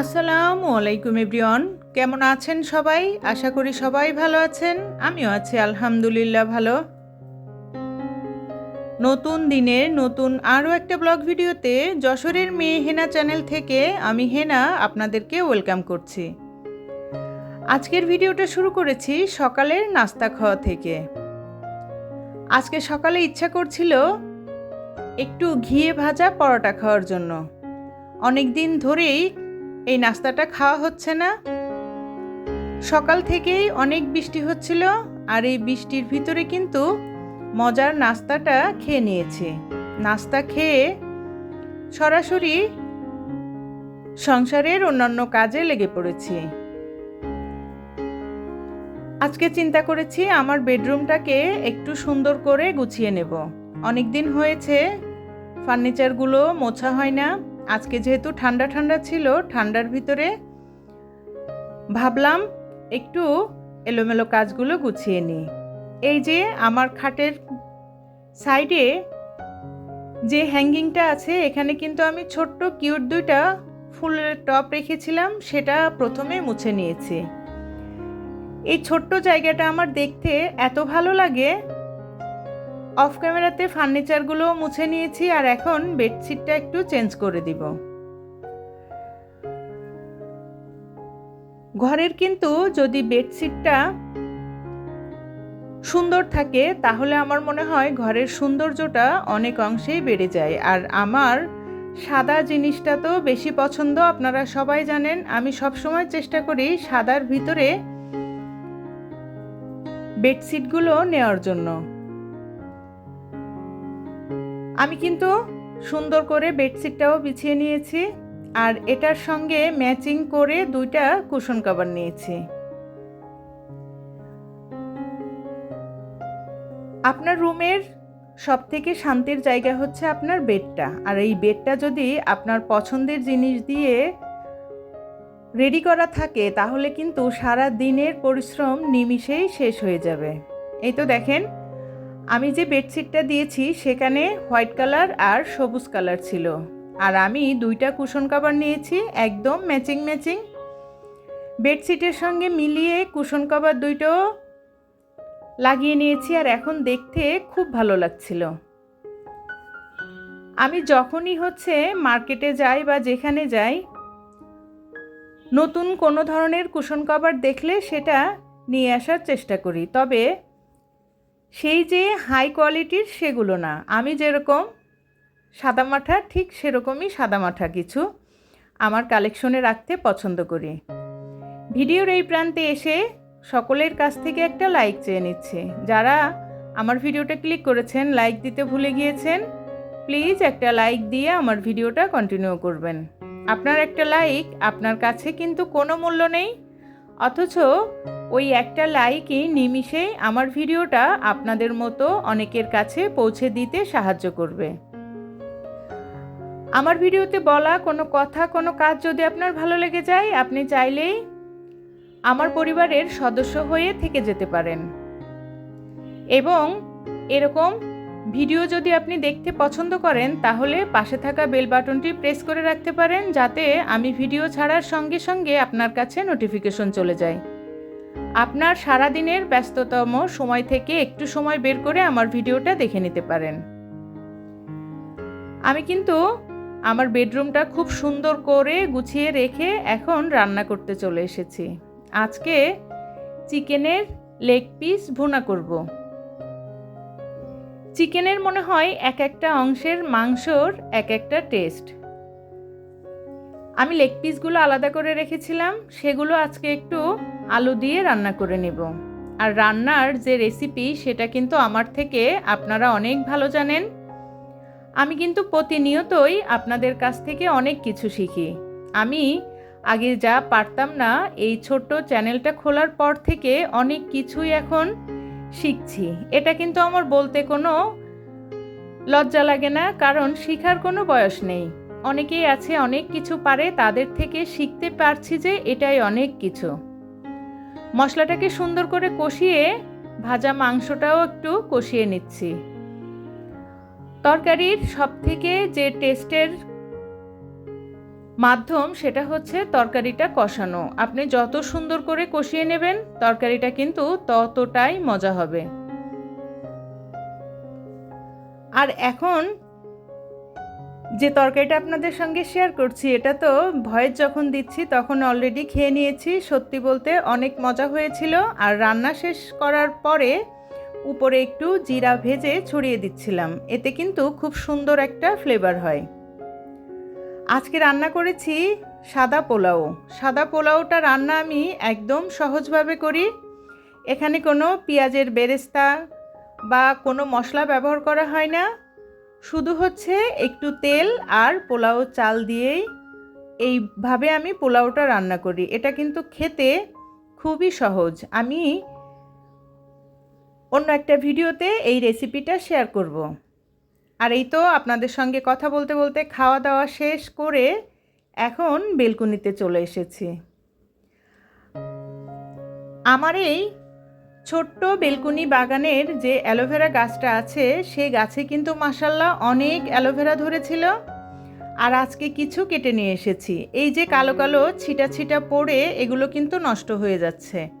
আসসালামু আলাইকুম এভরিওয়ান। কেমন আছেন সবাই? আশা করি সবাই ভালো আছেন। আমিও আছি আলহামদুলিল্লাহ ভালো। নতুন দিনের নতুন আরও একটা ব্লগ ভিডিওতে যশোরের মেয়ে হেনা চ্যানেল থেকে আমি হেনা আপনাদেরকে ওয়েলকাম করছি। আজকের ভিডিওটা শুরু করেছি সকালের নাস্তা খাওয়া থেকে। আজকে সকালে ইচ্ছা করছিল একটু ঘিয়ে ভাজা পরোটা খাওয়ার জন্য। অনেক দিন ধরেই এই নাস্তাটা খাওয়া হচ্ছে না। সকাল থেকেই অনেক বৃষ্টি হচ্ছিল আর এই বৃষ্টির ভিতরে কিন্তু মজার নাস্তাটা খেয়ে নিয়েছে। নাস্তা খেয়ে সরাসরি সংসারের অন্যান্য কাজে লেগে পড়েছি। আজকে চিন্তা করেছি আমার বেডরুমটাকে একটু সুন্দর করে গুছিয়ে নেব। অনেক দিন হয়েছে, ফার্নিচারগুলো মোছা হয় না। আজকে যেহেতু ঠান্ডা ঠান্ডা ছিল, ঠান্ডার ভিতরে ভাবলাম একটু এলোমেলো কাজগুলো গুছিয়ে নিই। এই যে আমার খাটের সাইডে যে হ্যাঙ্গিংটা আছে, এখানে কিন্তু আমি ছোট্ট কিউট দুইটা ফুলের টপ রেখেছিলাম, সেটা প্রথমে মুছে নিয়েছি। এই ছোট্ট জায়গাটা আমার দেখতে এত ভালো লাগে অফ ক্যামেরাতে ফার্নিচারগুলো মুছে নিয়েছি আর এখন বেডশিটটা একটু চেঞ্জ করে দিব। ঘরের কিন্তু যদি বেডশিটটা সুন্দর থাকে, তাহলে আমার মনে হয় ঘরের সৌন্দর্যটা অনেক অংশেই বেড়ে যায়। আর আমার সাদা জিনিসটা তো বেশি পছন্দ, আপনারা সবাই জানেন। আমি সবসময় চেষ্টা করি সাদার ভিতরে বেডশিটগুলো নেওয়ার জন্য। আমি কিন্তু সুন্দর করে বেডশিটটাও বিছিয়ে নিয়েছি আর এটার সঙ্গে ম্যাচিং করে দুইটা কুশন কভার নিয়েছি। আপনার রুমের সব থেকে শান্তির জায়গা হচ্ছে আপনার বেডটা। আর এই বেডটা যদি আপনার পছন্দের জিনিস দিয়ে রেডি করা থাকে, তাহলে কিন্তু সারা দিনের পরিশ্রম নিমিষেই শেষ হয়ে যাবে। এই তো দেখেন আমি যে বেডশিটটা দিয়েছি সেখানে হোয়াইট কালার আর সবুজ কালার ছিল। আর আমি দুইটা কুশন কাভার নিয়েছি, একদম ম্যাচিং ম্যাচিং। বেডশিটের সঙ্গে মিলিয়ে কুশন কাভার দুইটাও লাগিয়ে নিয়েছি আর এখন দেখতে খুব ভালো লাগছিল। আমি যখনই হচ্ছে মার্কেটে যাই বা যেখানে যাই, নতুন কোনো ধরনের কুশন কভার দেখলে সেটা নিয়ে আসার চেষ্টা করি। তবে সেই যে হাই কোয়ালিটির সেগুলো না। আমি যেরকম সাদামাঠা ঠিক সেরকমই সাদামাঠা কিছু আমার কালেকশনে রাখতে পছন্দ করি। ভিডিওর এই প্রান্তে এসে সকলের কাছ থেকে একটা লাইক চেয়ে নিচ্ছে। যারা আমার ভিডিওটা ক্লিক করেছেন লাইক দিতে ভুলে গিয়েছেন প্লিজ একটা লাইক দিয়ে আমার ভিডিওটা কন্টিনিউ করবেন। আপনার একটা লাইক আপনার কাছে কিন্তু কোনো মূল্য নেই। অথচ ওই একটা লাইকই নিমিষে আমার ভিডিওটা আপনাদের মতো অনেকের কাছে পৌঁছে দিতে সাহায্য করবে। আমার ভিডিওতে বলা কোনো কথা, কোনো কাজ যদি আপনার ভালো লেগে যায়, আপনি চাইলেই আমার পরিবারের সদস্য হয়ে থেকে যেতে পারেন। এবং এরকম ভিডিও যদি আপনি দেখতে পছন্দ করেন, তাহলে পাশে থাকা বেল বাটনটি প্রেস করে রাখতে পারেন, যাতে আমি ভিডিও ছাড়ার সঙ্গে সঙ্গে আপনার কাছে নোটিফিকেশন চলে যায়। আপনার সারাদিনের ব্যস্ততম সময় থেকে একটু সময় বের করে আমার ভিডিওটা দেখে নিতে পারেন। আমি কিন্তু আমার বেডরুমটা খুব সুন্দর করে গুছিয়ে রেখে এখন রান্না করতে চলে এসেছি। আজকে চিকেনের লেগ পিস ভুনা করব। চিকেনের মনে হয় এক একটা অংশের মাংসর এক একটা টেস্ট। আমি লেগ পিসগুলো আলাদা করে রেখেছিলাম, সেগুলো আজকে একটু আলু দিয়ে রান্না করে নেব। আর রান্নার যে রেসিপি সেটা কিন্তু আমার থেকে আপনারা অনেক ভালো জানেন। আমি কিন্তু প্রতিনিয়তই আপনাদের কাছ থেকে অনেক কিছু শিখি। আমি আগে যা পারতাম না, এই ছোট্ট চ্যানেলটা খোলার পর থেকে অনেক কিছুই এখন শিখছি। এটা কিন্তু আমার বলতে কোনো লজ্জা লাগে না, কারণ শিখার কোনো বয়স নেই। অনেকেই আছে, অনেক কিছু পারে, তাদের থেকে শিখতে পারছি যে এটাই অনেক কিছু। মশলাটাকে সুন্দর করে কষিয়ে ভাজা মাংসটাও একটু কষিয়ে নিচ্ছি। তরকারির সব থেকে যে টেস্টের মাধ্যম সেটা হচ্ছে তরকারিটা কষানো। আপনি যত সুন্দর করে কষিয়ে নেবেন, তরকারিটা কিন্তু ততটাই মজা হবে। আর এখন যে তরকারিটা আপনাদের সঙ্গে শেয়ার করছি, এটা তো ভয়েস যখন দিচ্ছি, তখন অলরেডি খেয়ে নিয়েছি। সত্যি বলতে অনেক মজা হয়েছিল। আর রান্না শেষ করার পরে উপরে একটু জিরা ভেজে ছড়িয়ে দিচ্ছিলাম। এতে কিন্তু খুব সুন্দর একটা ফ্লেভার হয়। আজকে রান্না করেছি সাদা পোলাও। সাদা পোলাওটা রান্না আমি একদম সহজভাবে করি। এখানে কোনো পেঁয়াজের বেরেস্তা বা কোনো মশলা ব্যবহার করা হয় না। শুধু হচ্ছে একটু তেল আর পোলাও চাল দিয়েই এইভাবে আমি পোলাওটা রান্না করি। এটা কিন্তু খেতে খুবই সহজ। আমি অন্য একটা ভিডিওতে এই রেসিপিটা শেয়ার করব। আর এই তো আপনাদের সঙ্গে কথা বলতে বলতে খাওয়া দাওয়া শেষ করে এখন বেলকুনিতে চলে এসেছি। আমার এই ছোট্ট বেলকুনি বাগানের যে অ্যালোভেরা গাছটা আছে, সেই গাছে কিন্তু মাসাল্লাহ অনেক অ্যালোভেরা ধরেছিল। আর আজকে কিছু কেটে নিয়ে এসেছি। এই যে কালো কালো ছিটা ছিটা পড়ে, এগুলো কিন্তু নষ্ট হয়ে যাচ্ছে।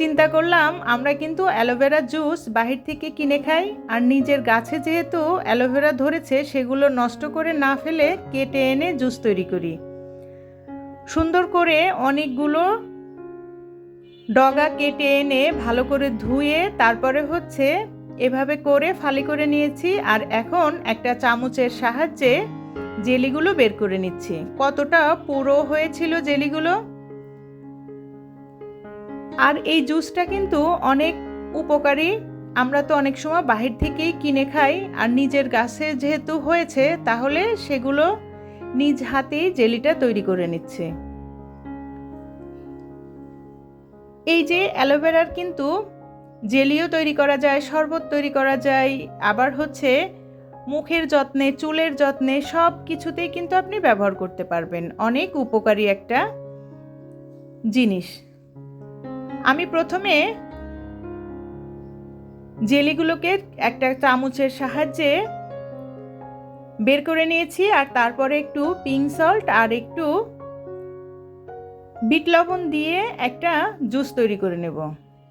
চিন্তা করলাম, আমরা কিন্তু অ্যালোভেরা জুস বাহির থেকে কিনে খাই, আর নিজের গাছে যেহেতু অ্যালোভেরা ধরেছে, সেগুলো নষ্ট করে না ফেলে কেটে এনে জুস তৈরি করি। সুন্দর করে অনেকগুলো ডগা কেটে এনে ভালো করে ধুয়ে তারপরে হচ্ছে এভাবে করে ফালি করে নিয়েছি, আর এখন একটা চামচের সাহায্যে জেলিগুলো বের করে নিচ্ছি। কতটা পুরো হয়েছিল জেলিগুলো? আর এই জুসটা কিন্তু অনেক উপকারী। আমরা তো অনেক সময় বাহির থেকেই কিনে খাই আর নিজের গাছে যেহেতু হয়েছে, তাহলে সেগুলো নিজ হাতেই জেলিটা তৈরি করে নিচ্ছে। এই যে অ্যালোভেরার কিন্তু জেলিও তৈরি করা যায়, শরবত তৈরি করা যায়, আবার হচ্ছে মুখের যত্নে, চুলের যত্নে সব কিছুতেই কিন্তু আপনি ব্যবহার করতে পারবেন। অনেক উপকারী একটা জিনিস। আমি প্রথমে জেলিগুলোকে একটা চামচের সাহায্যে বের করে নিয়েছি, আর তারপরে একটু পিঙ্ক সল্ট আর একটু বিট লবণ দিয়ে একটা জুস তৈরি করে নেব।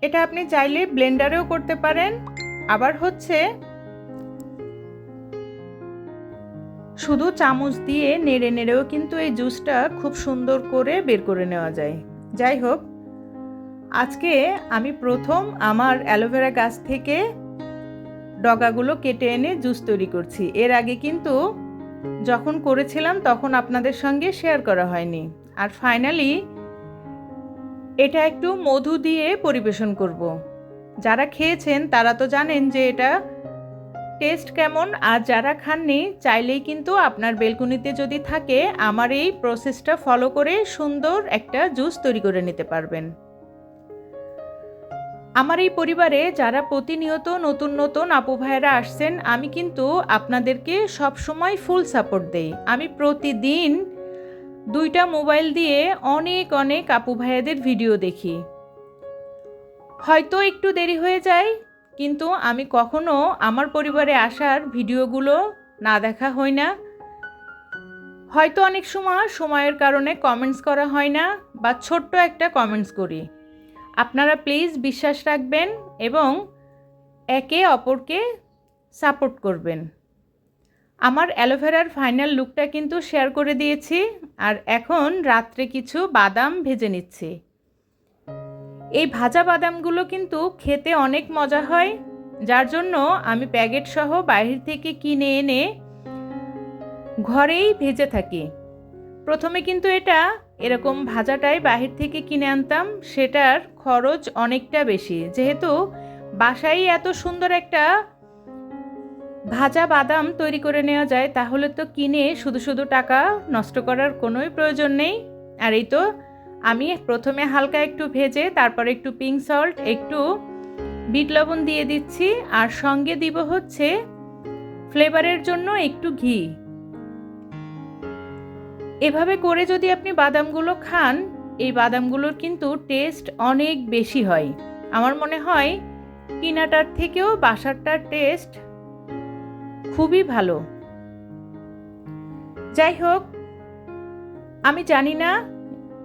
এটা আপনি চাইলে ব্লেন্ডারেও করতে পারেন। আবার হচ্ছে শুধু চামচ দিয়ে নেড়ে নেড়েও কিন্তু এই জুসটা খুব সুন্দর করে বের করে নেওয়া যায়। যাই হোক আজকে আমি প্রথম আমার অ্যালোভেরা গাছ থেকে ডগাগুলো কেটে এনে জুস তৈরি করছি। এর আগে কিন্তু যখন করেছিলাম তখন আপনাদের সঙ্গে শেয়ার করা হয়নি। আর ফাইনালি এটা একটু মধু দিয়ে পরিবেশন করব। যারা খেয়েছেন তারা তো জানেন যে এটা টেস্ট কেমন, আর যারা খাননি চাইলেই কিন্তু আপনার বেলকুনিতে যদি থাকে, আমার এই প্রসেসটা ফলো করে সুন্দর একটা জুস তৈরি করে নিতে পারবেন। আমার এই পরিবারে যারা প্রতিনিয়ত নতুন নতুন আপু ভাইয়েরা আসছেন, আমি কিন্তু আপনাদেরকে সব সময় ফুল সাপোর্ট দেই। আমি প্রতিদিন দুইটা মোবাইল দিয়ে অনেক অনেক আপু ভাইয়াদের ভিডিও দেখি। হয়তো একটু দেরি হয়ে যায়, কিন্তু আমি কখনো আমার পরিবারে আসার ভিডিওগুলো না দেখা হয় না। হয়তো অনেক সময় সময়ের কারণে কমেন্টস করা হয় না বা ছোট্ট একটা কমেন্টস করি। আপনারা প্লিজ বিশ্বাস রাখবেন এবং একে অপরকে সাপোর্ট করবেন। আমার অ্যালোভেরার ফাইনাল লুকটা কিন্তু শেয়ার করে দিয়েছি আর এখন রাত্রে কিছু বাদাম ভেজে নিচ্ছি। এই ভাজা বাদামগুলো কিন্তু খেতে অনেক মজা হয়, যার জন্য আমি প্যাকেট সহ বাইরে থেকে কিনে এনে ঘরেই ভেজে থাকি। প্রথমে কিন্তু এটা এরকম ভাজাটাই বাহির থেকে কিনে আনতাম, সেটার খরচ অনেকটা বেশি। যেহেতু বাসায় এত সুন্দর একটা ভাজা বাদাম তৈরি করে নেওয়া যায়, তাহলে তো কিনে শুধু শুধু টাকা নষ্ট করার কোনোই প্রয়োজন নেই। আর এই তো আমি প্রথমে হালকা একটু ভেজে, তারপর একটু পিঙ্ক সল্ট একটু বিট লবণ দিয়ে দিচ্ছি। আর সঙ্গে দিব হচ্ছে ফ্লেভারের জন্য একটু ঘি। এভাবে করে যদি আপনি বাদামগুলো খান, এই বাদামগুলোর কিন্তু টেস্ট অনেক বেশি হয়। আমার মনে হয় কিনাটার থেকেও বাসারটার টেস্ট খুবই ভালো। যাই হোক, আমি জানি না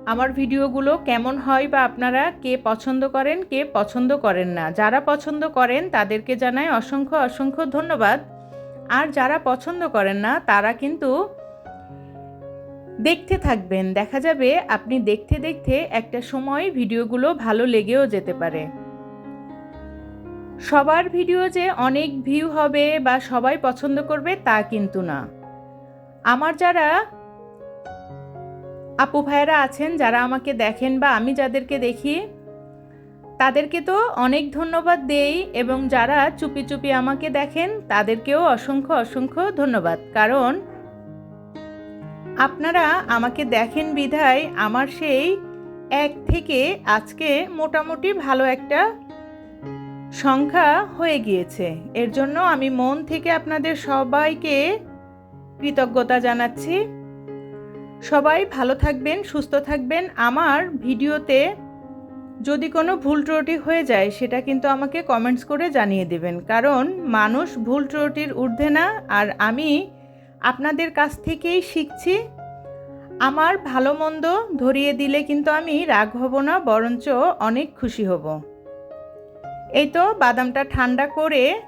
আমার ভিডিওগুলো কেমন হয় বা আপনারা কে পছন্দ করেন, কে পছন্দ করেন না। যারা পছন্দ করেন, তাদেরকে জানাই অসংখ্য অসংখ্য ধন্যবাদ। আর যারা পছন্দ করেন না, তারা কিন্তু দেখতে থাকবেন। দেখা যাবে আপনি দেখতে দেখতে একটা সময় ভিডিওগুলো ভালো লেগেও যেতে পারে। সবার ভিডিও যে অনেক ভিউ হবে বা সবাই পছন্দ করবে তা কিন্তু না। আমার যারা আপু ভাইয়েরা আছেন, যারা আমাকে দেখেন বা আমি যাদেরকে দেখি, তাদেরকে তো অনেক ধন্যবাদ দেই এবং যারা চুপি চুপি আমাকে দেখেন, তাদেরকেও অসংখ্য অসংখ্য ধন্যবাদ। কারণ আপনারা আমাকে দেখেন বিধায় আমার সেই এক থেকে আজকে মোটামুটি ভালো একটা সংখ্যা হয়ে গিয়েছে। এর জন্য আমি মন থেকে আপনাদের সবাইকে কৃতজ্ঞতা জানাচ্ছি। সবাই ভালো থাকবেন, সুস্থ থাকবেন। আমার ভিডিওতে যদি কোনো ভুল ত্রুটি হয়ে যায়, সেটা কিন্তু আমাকে কমেন্টস করে জানিয়ে দেবেন। কারণ মানুষ ভুল ত্রুটির ঊর্ধ্বে না, আর আমি আপনাদের কাছ থেকেই শিখছি। আমার ভালো মন্দ ধরিয়ে দিলে কিন্তু আমি রাগ হব না, বরঞ্চ অনেক খুশি হব। এই তো বাদামটা ঠান্ডা করে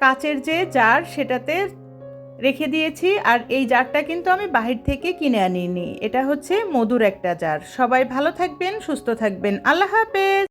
কাচের যে জার সেটাতে রেখে দিয়েছি, আর এই জারটা কিন্তু আমি বাহির থেকে কিনে আনিনি। এটা হচ্ছে মধুর একটা জার। সবাই ভালো থাকবেন, সুস্থ থাকবেন। আল্লাহ হাফেজ!